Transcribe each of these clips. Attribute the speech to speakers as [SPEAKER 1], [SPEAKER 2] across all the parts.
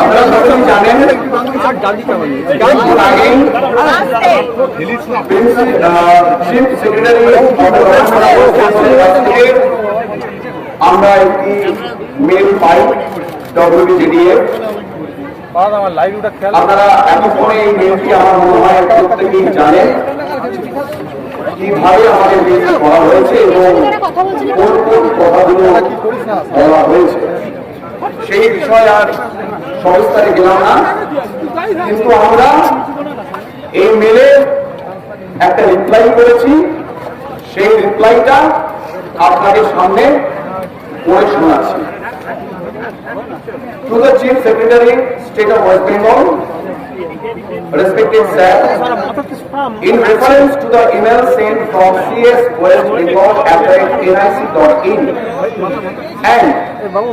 [SPEAKER 1] আপনারা সকলেই জানেন চিফ সেক্রেটারি আমরা একটি মেল পাই ডব্লিউবিজিডিএফ আপনারা এতক্ষণে এই মেলটি আমার মনে হয় প্রত্যেকেই জানেন। কীভাবে আমাদের মেল করা হয়েছে এবং কোন কোন কথাগুলো বলা হয়েছে। সেই বিষয়ে আর সংস্থায় গেলাম না। কিন্তু আমরা এই মেলে একটা রিপ্লাই করেছি। সেই রিপ্লাইটা আপনাদের সামনে পড়ে শোনাচ্ছি। To the chief secretary state of West Bengal, respected sir, in reference to the email sent from CS West Bengal at nic.in and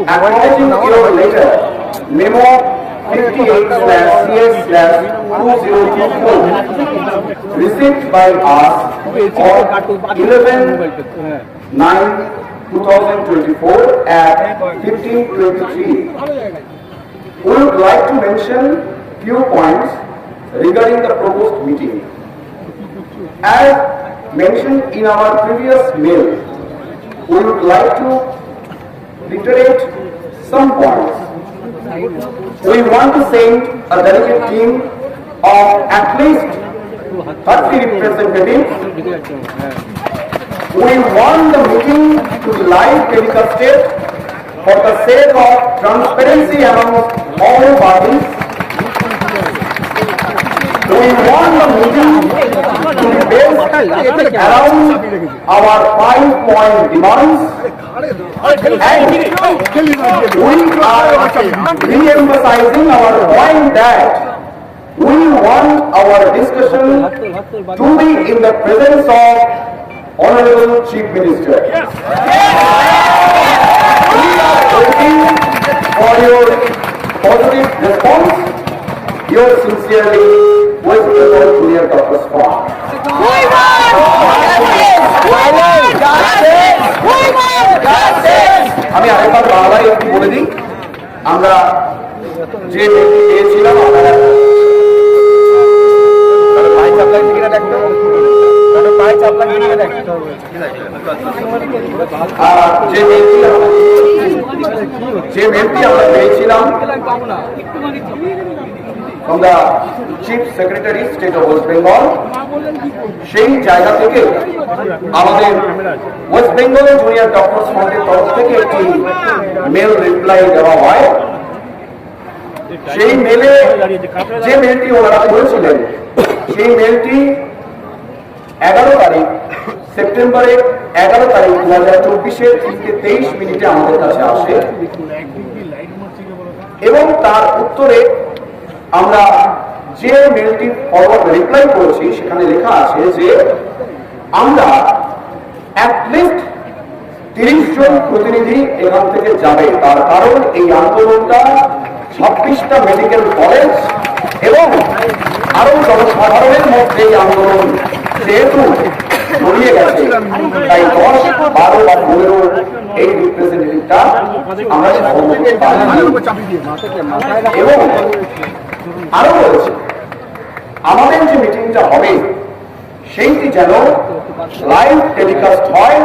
[SPEAKER 1] acknowledging your letter, memo 58 slash CS slash 2024 received by us on 11 9 2024 at 1523. We would like to mention few points regarding the proposed meeting. As mentioned in our previous mail, we would like to reiterate some points. We want to send a delegate team of at least 30 representatives we want the meeting to be live telecasted for the sake of transparency among all parties. We want the meeting to be based around our five point demands. And we are re-emphasizing our point that we want our discussion to be in the presence of Honorable Chief Minister. We are waiting for your positive response. Yours sincerely, West Bengal Junior.
[SPEAKER 2] We want justice! We justice!
[SPEAKER 1] আমি আরেকবার বাংলায় একটু বলে দিই আমরা যে পেয়েছিলাম আপনারা পায়ে চাপলাই টিকিটা দেখতে পায়ে চাপলাই টিকিটা দেখতে আর যে যে মেয়েটি আমরা পেয়েছিলাম the Chief Secretary, State of West Bengal, সেই জায়গা থেকে আমাদের ওয়েস্ট বেঙ্গল জুনিয়র ডক্টর ফ্রন্টের তরফ থেকে একটি মেল রিপ্লাই দেওয়া হয়। সেই মেলে যে মেলটি ওনারা করেছিলেন, সেই মেলটি এগারো তারিখ সেপ্টেম্বরের এগারো তারিখ দু হাজার চব্বিশের তিনটে তেইশ মিনিটে আমাদের কাছে আসে। এবং তার উত্তরে আমরা যে মেলটি ফরওয়ার্ড রিপ্লাই করেছি, সেখানে লেখা আছে যে আমরা অ্যাটলিস্ট তিরিশ জন প্রতিনিধি এখান থেকে যাবে। তার কারণ এই আন্দোলনটা ছাব্বিশটা মেডিকেল কলেজ এবং আরও জনসাধারণের মধ্যে এই আন্দোলন, যেহেতু জড়িয়ে গেছে তাই দশ, বারো বা পনেরো এই রিপ্রেজেন্টেটিভটা আমরা পাইনি। এবং আরও বলেছে, আমাদের যে মিটিংটা হবে, সেইটি যেন লাইভ টেলিকাস্ট হয়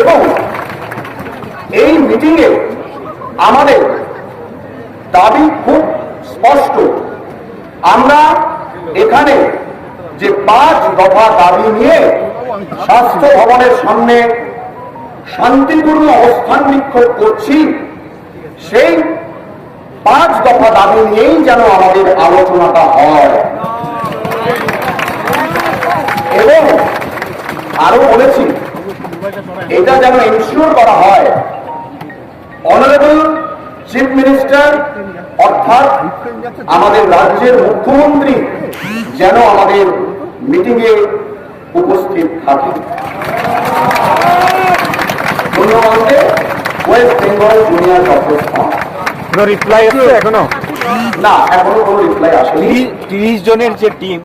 [SPEAKER 1] এবং এই মিটিংয়ে আমাদের দাবি খুব স্পষ্ট আমরা এখানে যে পাঁচ দফা দাবি নিয়ে স্বাস্থ্য ভবনের সামনে শান্তিপূর্ণ অবস্থান বিক্ষোভ করছি, সেই পাঁচ দফা দাবি নিয়েই যেন আমাদের আলোচনাটা হয়। এবং আরও বলেছি, এটা যেন ইনশিওর করা হয় অনারেবল চিফ মিনিস্টার অর্থাৎ আমাদের রাজ্যের মুখ্যমন্ত্রী যেন আমাদের মিটিংয়ে উপস্থিত থাকে ধন্যবাদ ওয়েস্ট বেঙ্গল জুনিয়র ডক্টর
[SPEAKER 3] কোনো রিপ্লাই আছে এখনও?
[SPEAKER 1] না এখনও কোনো রিপ্লাই আসেনি।
[SPEAKER 3] তিরিশ জনের যে টিম